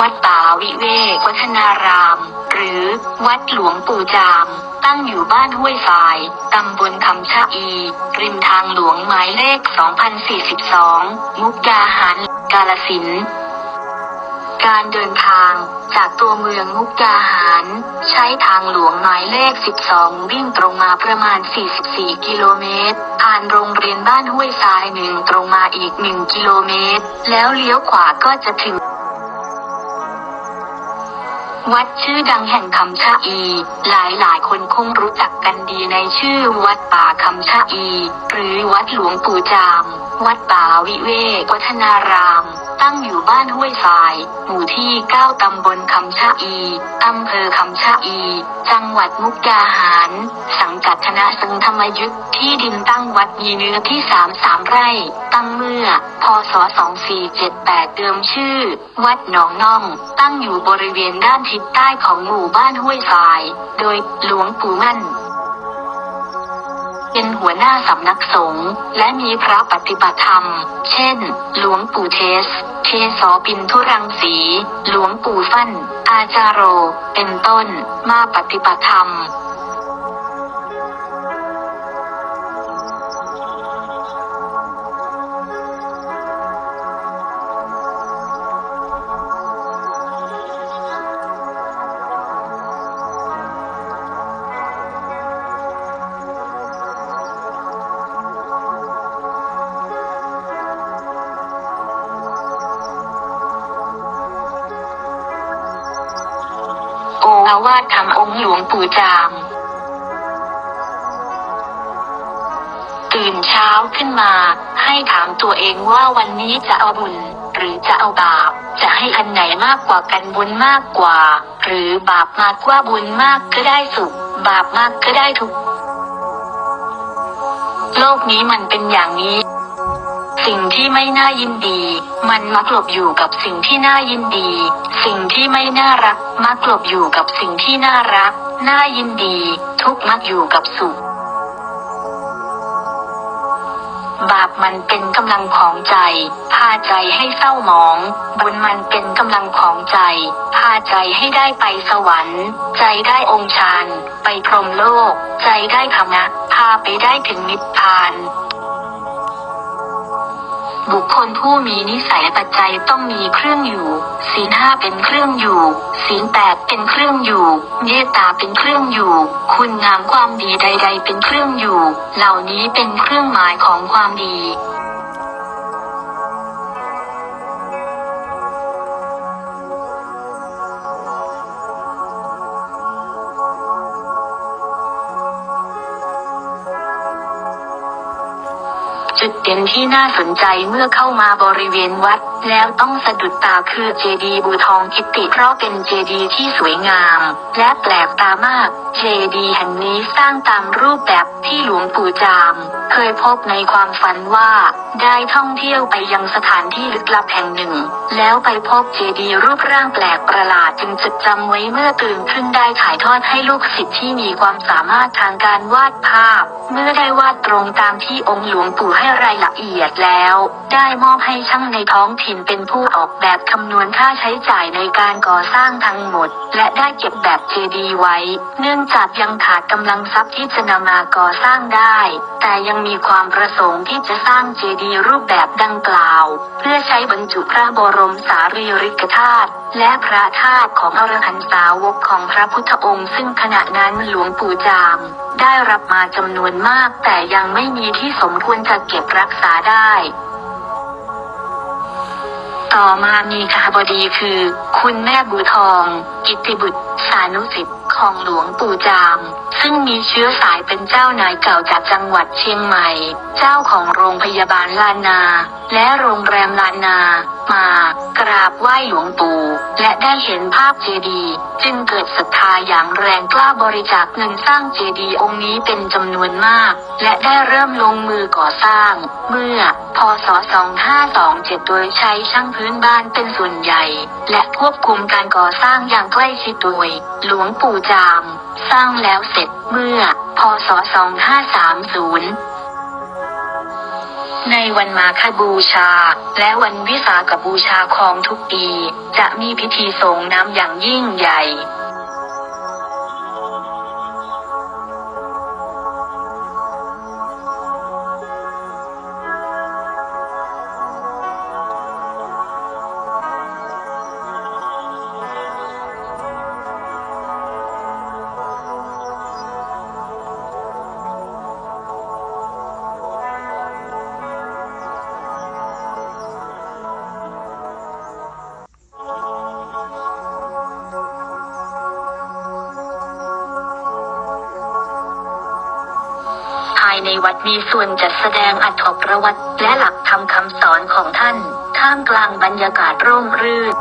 วัดป่าวิเวกวัฒนาราม หรือวัดหลวงปู่จาม ตั้งอยู่บ้านห้วยฝาย ตำบลคำชะอี ริมทางหลวงหมายเลข 2042 มุกดาหาร กาลสินการเดินทางจากตัวเมืองมุกดาหาร ใช้ทางหลวงหมายเลข 12 วิ่งตรงมาประมาณ 44 กิโลเมตร ผ่านโรงเรียนบ้านห้วยทรายหนึ่งตรงมาอีก 1 กิโลเมตร แล้วเลี้ยวขวาก็จะถึง วัดชื่อดังแห่งคำชะอี หลายหลายคนคงรู้จักกันดีในชื่อวัดป่าคำชะอี หรือวัดหลวงปู่จาม วัดป่าวิเวกวัฒนาราม ตั้งอยู่บ้านห้วยทราย หมู่ที่ 9 ตำบลคำชะอี อำเภอคำชะอี จังหวัดมุกดาหาร สังกัดคณะสังธรรมยุทธ์ที่ดินตั้งวัดมีเนื้อที่ 33 ไร่ ตั้งเมื่อ พศ 2478 เดิมชื่อ วัดหนองน่อง ตั้งอยู่บริเวณด้านทิศใต้ของหมู่บ้านห้วยทราย โดยหลวงปู่มั่น เป็นหัวหน้าสำนักสงฆ์และมีพระปฏิบัติธรรม เช่น หลวงปู่เทส เทสอปินทุรังสี หลวงปู่ฟั่น อาจารโร เป็นต้น มาปฏิบัติธรรมาวาสทำองค์หลวงปู่จาม ตื่นเช้าขึ้นมา ให้ถามตัวเองว่าวันนี้จะเอาบุญ หรือจะเอาบาป จะให้อันไหนมากกว่ากันบุญมากกว่า หรือบาปมากกว่าบุญมากก็ได้สุข บาปมากก็ได้ทุก โลกนี้มันเป็นอย่างนี้ สิ่งที่ไม่น่ายินดี มันมักหลบอยู่กับสิ่งที่น่ายินดี สิ่งที่ไม่น่ารัก มักหลบอยู่กับสิ่งที่น่ารัก น่ายินดี ทุกมักอยู่กับสุข บาปมันเป็นกำลังของใจ พาใจให้เศร้าหมอง บุญมันเป็นกำลังของใจ พาใจให้ได้ไปสวรรค์ ใจได้องค์ฌาน ไปพรหมโลก ใจได้ธรรมะ พาไปได้ถึงนิพพาน บุคคลผู้มีนิสัยปัจจัยต้องมีเครื่องอยู่ ศีลห้าเป็นเครื่องอยู่ ศีลแปดเป็นเครื่องอยู่ เมตตาเป็นเครื่องอยู่ คุณงามความดีใด ๆ เป็นเครื่องอยู่ เหล่านี้เป็นเครื่องหมายของความดีจุด ด่นที่น่าสนใจเมื่อเข้ามาบริเวณวัด แล้วต้องสะดุดตาคือเจดีย์บูทองกิตติเพราะเป็นเจดีย์ที่สวยงาม และแปลกตามาก เจดีย์แห่งนี้สร้างตามรูปแบบที่หลวงปู่จาม เคยพบในความฝันว่า ได้ท่องเที่ยวไปยังสถานที่ลึกลับแห่งหนึ่ง แล้วไปพบเจดีย์รูปร่างแปลกประหลาดจึงจดจำไว้เมื่อตื่นขึ้นได้ถ่ายทอดให้ลูกศิษย์ที่มีความสามารถทางการวาดภาพ เมื่อได้วาดตรงตามที่องค์หลวงปู่ให้รายละเอียดแล้ว ได้มอบให้ช่างในท้องถิ่นเป็นผู้ออกแบบคำนวณค่าใช้จ่ายในการก่อสร้างทั้งหมด และได้เก็บแบบเจดีย์ไว้ เนื่องจากยังขาดกำลังทรัพย์ที่จะนำมาก่อสร้างได้ แต่ยังมีความประสงค์ที่จะสร้างเจดีย์รูปแบบดังกล่าว เพื่อใช้บรรจุพระบรมสารีริกธาตุและพระธาตุของอรหันตสาวกของพระพุทธองค์ ซึ่งขณะนั้นหลวงปู่จาม ได้รับมาจำนวนมาก แต่ยังไม่มีที่สมควรจะเก็บรักษาได้ ต่อมามีคาบดีคือ คุณแม่บูทอง กิตติบุตร สานุสิทธิ ของหลวงปู่จาม ซึ่งมีเชื้อสายเป็นเจ้านายเก่าจากจังหวัดเชียงใหม่ เจ้าของโรงพยาบาลลานา และโรงแรมลานนา มากราบไหว้หลวงปู่ และได้เห็นภาพเจดีย์จึงเกิดศรัทธาอย่างแรงกล้าบริจาคเงินสร้างเจดีย์องค์นี้เป็นจำนวนมาก และได้เริ่มลงมือก่อสร้าง เมื่อ พศ 2527 โดยใช้ช่างพื้นบ้านเป็นส่วนใหญ่ และควบคุมการก่อสร้างอย่างใกล้ชิดโดยหลวงปู่จาม สร้างแล้วเสร็จเมื่อ พศ 2530 ในวันมาคบูชา และวันวิสาขบูชาของทุกปี จะมีพิธีส่งน้ำอย่างยิ่งใหญ่ายในวัดมีส่วนจัดแสดงอัฐประวัติ และหลักธรรมคำสอนของท่าน ท่ามกลางบรรยากาศร่มรื่น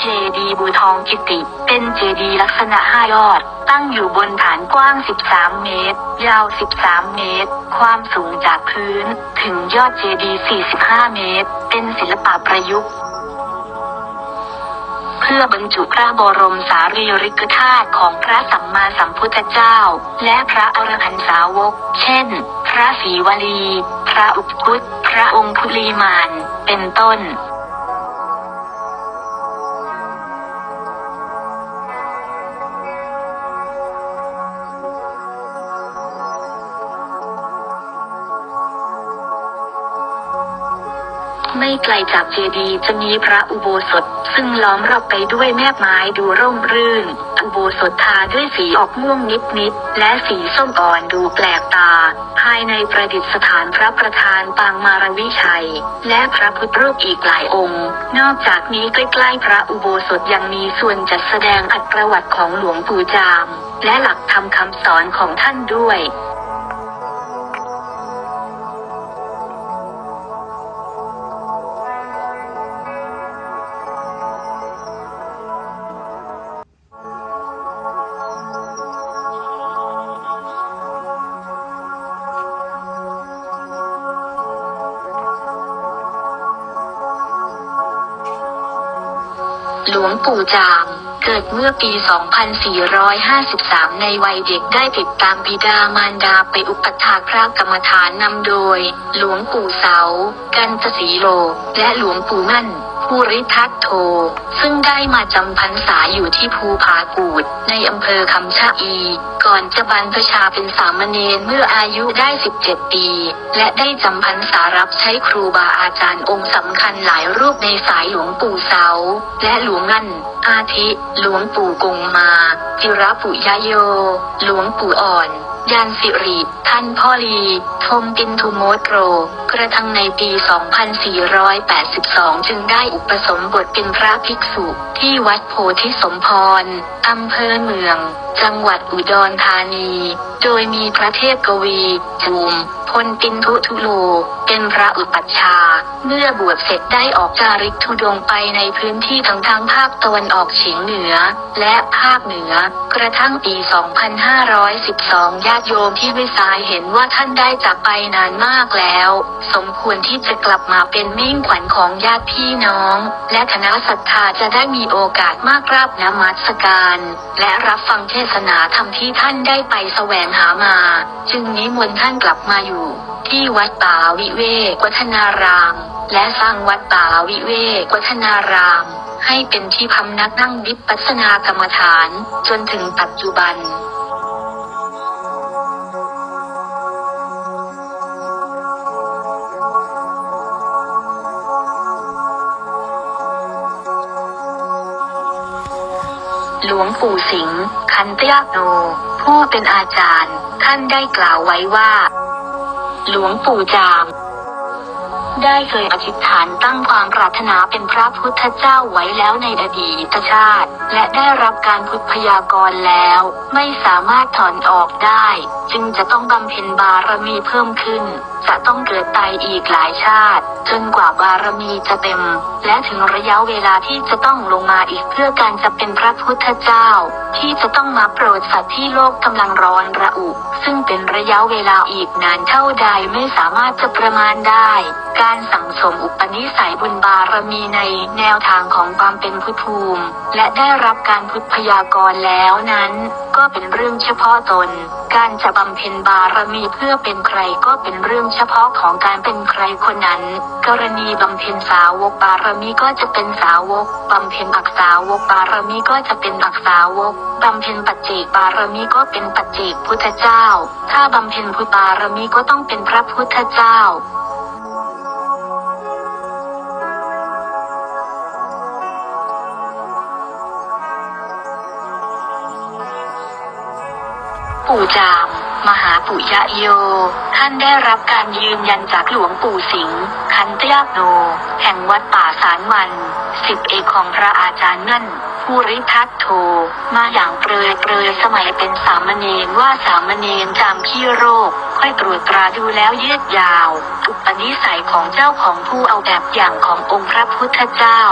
เจดีย์บูทองกิติ เป็นเจดีย์ลักษณะห้ายอด ตั้งอยู่บนฐานกว้าง 13 เมตร ยาว 13 เมตร ความสูงจากพื้น ถึงยอดเจดีย์45 เมตร เป็นศิลปะประยุกต์ เพื่อบรรจุพระบรมสารีริกธาตุของพระสัมมาสัมพุทธเจ้า และพระอรหันตสาวก เช่น พระศรีวลี พระอุปคุตพระองคุลีมาน เป็นต้น ไม่ไกลจากเจดีย์จะมีพระอุโบสถ ซึ่งล้อมรอบไปด้วยแมกไม้ดูร่มรื่น อุโบสถทาด้วยสีออกม่วงนิดๆและสีส้มอ่อนดูแปลกตา ภายในประดิษฐานพระประธานปางมารวิชัย และพระพุทธรูปอีกหลายองค์ นอกจากนี้ใกล้ๆพระอุโบสถยังมีส่วนจัดแสดงอัตประวัติของหลวงปู่จาม และหลักธรรมคำสอนของท่านด้วย หลวงปู่จาม เกิดเมื่อปี 2453 ในวัยเด็กได้ติดตามบิดามารดาไปอุปถากพระกรรมฐานนำโดย หลวงปู่เสา กันตสีโล และหลวงปู่มั่น ภูริทัตโทซึ่ง ได้มาจำพรรษาอยู่ที่ภูผากูด ในอำเภอคำชะอี ก่อนจะบรรพชาเป็นสามเณรเมื่ออายุได้ 17 ปี และได้จำพรรษารับใช้ครูบาอาจารย์องค์สำคัญหลายรูปในสายหลวงปู่เสา และหลวงงันอาทิ หลวงปู่กงมา จิระปุยโย หลวงปู่อ่อนยานสิริ ท่านพ่อลีทมปินทุโมโร กระทั่งในปี 2482 จึงได้อุปสมบทเป็นพระภิกษุที่วัดโพธิสมพร อำเภอเมือง จังหวัดอุดรธานี โดยมีพระเทพกวีจูม พลปินทุทุโล เป็นพระอุปัชฌาย์เมื่อบวชเสร็จได้ออกจาริกธุดงไปในพื้นที่ทั้งทางภาคตะวันออกเฉียงเหนือ และภาคเหนือ กระทั่งปี 2512 ญาติโยมที่วิสายเห็นว่าท่านได้จากไปนานมากแล้ว สมควรที่จะกลับมาเป็นมิ่งขวัญของญาติพี่น้อง และคณะศรัทธาจะได้มีโอกาสมากราบนมัสการ และรับฟังเทศนาธรรมที่ท่านได้ไปแสวงหามา จึงนิมนต์ท่านกลับมาอยู่ที่วัดป่าวิเวกวัฒนาราม และสร้างวัดป่าวิเวกวัฒนาราม ให้เป็นที่พำนักนั่งวิปัสสนากรรมฐาน จนถึงปัจจุบันหลวงปู่สิงห์คันเตียโน ผู้เป็นอาจารย์ ท่านได้กล่าวไว้ว่า หลวงปู่จาม ได้เคยอธิษฐานตั้งความปรารถนาเป็นพระพุทธเจ้าไว้แล้วในอดีตชาติ และได้รับการพุทธพยากรณ์แล้ว ไม่สามารถถอนออกได้ จึงจะต้องบำเพ็ญบารมีเพิ่มขึ้น จะต้องเกิดตายอีกหลายชาติ จนกว่าบารมีจะเต็ม และถึงระยะเวลาที่จะต้องลงมาอีกเพื่อการจะเป็นพระพุทธเจ้า ที่จะต้องมาโปรดสัตว์ที่โลกกำลังร้อนระอุซึ่งเป็นระยะเวลาอีกนานเท่าใดไม่สามารถจะประมาณได้ การสั่งสมอุปนิสัยบุญบารมีในแนวทางของความเป็นพุทธภูมิ และได้รับการพุทธพยากรณ์แล้วนั้น ก็เป็นเรื่องเฉพาะตน การจะบำเพ็ญบารมีเพื่อเป็นใครก็เป็นเรื่องเฉพาะของการเป็นใครคนนั้น กรณีบำเพ็ญสาวกบารมีก็จะเป็นสาวกบำเพ็ญอักสาวกบารมีก็จะเป็นอักสาวกบำเพ็ญปัจเจกบารมีก็เป็นปัจเจกพุทธเจ้า ถ้าบำเพ็ญพุทธบารมีก็ต้องเป็นพระพุทธเจ้า ปู่จาม มหาปุยะโย ท่านได้รับการยืนยันจากหลวงปู่สิงห์คันเตียโน แห่งวัดป่าสารมัน สิบเอกของพระอาจารย์นั่นผู้ริทัตโท มาอย่างเปรยเปรยสมัยเป็นสามเณรว่าสามเณรจามขี้โรค ค่อยตรวจตราดูแล้วยืดยาวอุปนิสัยของเจ้าของผู้เอาแบบอย่างขององค์พระพุทธเจ้า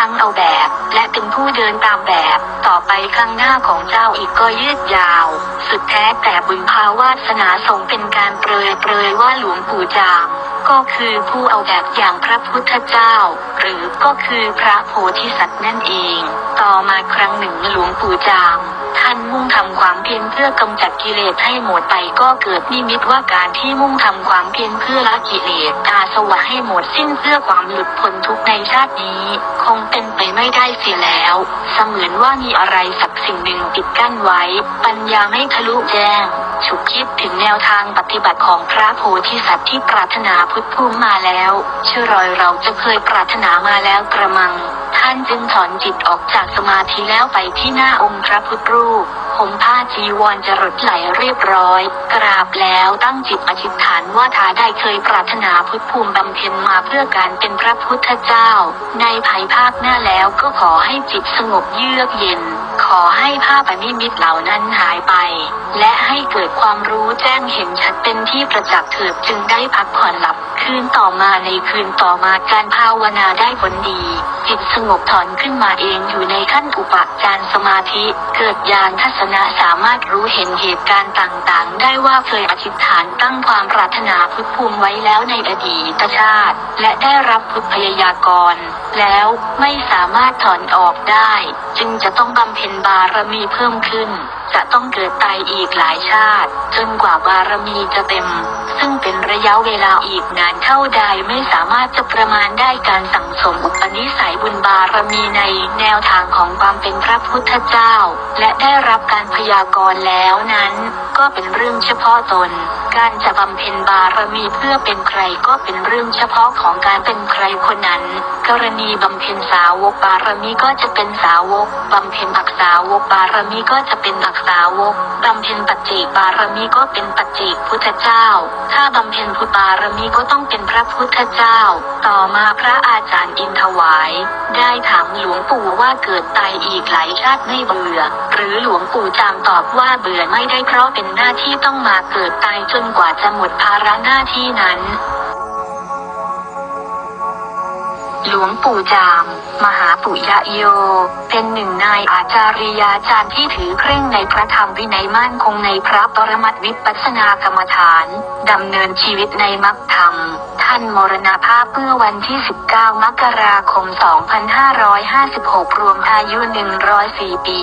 ทั้งเอาแบบ และเป็นผู้เดินตามแบบ ต่อไปข้างหน้าของเจ้าอีกก็ยืดยาว สุดแท้แต่บุญภาวาสนาสงเป็นการเปรยเปรยว่าหลวงปู่จามก็คือผู้เอาแบบอย่างพระพุทธเจ้า หรือก็คือพระโพธิสัตว์นั่นเอง ต่อมาครั้งหนึ่งหลวงปู่จามานมุ่งทำความเพียรเพื่อกำจัดกิเลสให้หมดไปก็เกิดนิมิตว่าการที่มุ่งทำความเพียรเพื่อละกิเลสตาสวะให้หมดสิ้นเพื่อความหลุดพ้นทุกในชาตินี้ คงเป็นไปไม่ได้เสียแล้ว เสมือนว่ามีอะไรสักสิ่งหนึ่งปิดกั้นไว้ ปัญญาไม่ทะลุแจ้ง ฉุกคิดถึงแนวทางปฏิบัติของพระโพธิสัตว์ที่ปรารถนาพุทธภูมิมาแล้ว เชื่อรอยเราจะเคยปรารถนามาแล้วกระมัง ท่านจึงถอนจิตออกจากสมาธิแล้วไปที่หน้าองค์พระพุทธรูปผมผ้าจีวรจะรดไหลเรียบร้อย กราบแล้วตั้งจิตอธิษฐานว่าถ้าได้เคยปรารถนาพุทธภูมิบำเพ็ญมาเพื่อการเป็นพระพุทธเจ้า ในภายภาคหน้าแล้วก็ขอให้จิตสงบเยือกเย็น ขอให้ภาพอนิมิตเหล่านั้นหายไป และให้เกิดความรู้แจ้งเห็นชัดเป็นที่ประจักษ์เถิดจึงได้พักผ่อนหลับคืนต่อมาในคืนต่อมาการภาวนาได้ผลดี จิตสงบถอนขึ้นมาเองอยู่ในขั้นอุปจารสมาธิ เกิดญาณทัศนะสามารถรู้เห็นเหตุการณ์ต่างๆ ได้ว่าเคยอธิษฐานตั้งความปรารถนาพุทธภูมิไว้แล้วในอดีตชาติ และได้รับพุทธพยายากรแล้วไม่สามารถถอนออกได้ จึงจะต้องบำเพ็ญบารมีเพิ่มขึ้น จะต้องเกิดตายอีกหลายชาติ จนกว่าบารมีจะเต็ม ซึ่งเป็นระยะเวลาอีกนานเท่าใดไม่สามารถจะประมาณได้การสั่งสมอุปนิสัยบุญบารมีในแนวทางของความเป็นพระพุทธเจ้า และได้รับการพยากรณ์แล้วนั้น ก็เป็นเรื่องเฉพาะตน การจะบำเพ็ญบารมีเพื่อเป็นใครก็เป็นเรื่องเฉพาะของการเป็นใครคนนั้น กรณีบำเพ็ญสาวกบารมีก็จะเป็นสาวกบำเพ็ญอักษาวกบารมีก็จะเป็นอักษาวกบำเพ็ญปัจเจกบารมีก็เป็นปัจเจกพุทธเจ้า ถ้าบำเพ็ญพุทธบารมีก็ต้องเป็นพระพุทธเจ้า ต่อมาพระอาจารย์อินทวาย ได้ถามหลวงปู่ว่าเกิดตายอีกหลายชาติไม่เบื่อ หรือหลวงปู่จามตอบว่าเบื่อไม่ได้เพราะเป็นหน้าที่ต้องมาเกิดตายจนกว่าจะหมดภาระหน้าที่นั้น หลวงปู่จาม มหาปุยะโย เป็นหนึ่งในอาจาริยาจารย์ที่ถือเคร่งในพระธรรมวินัยมั่นคงในพระปรมัตวิปัสสนากรรมฐาน ดำเนินชีวิตในมรรคธรรมท่านมรณภาพเมื่อวันที่ 19 มกราคม 2556 รวมอายุ 104 ปี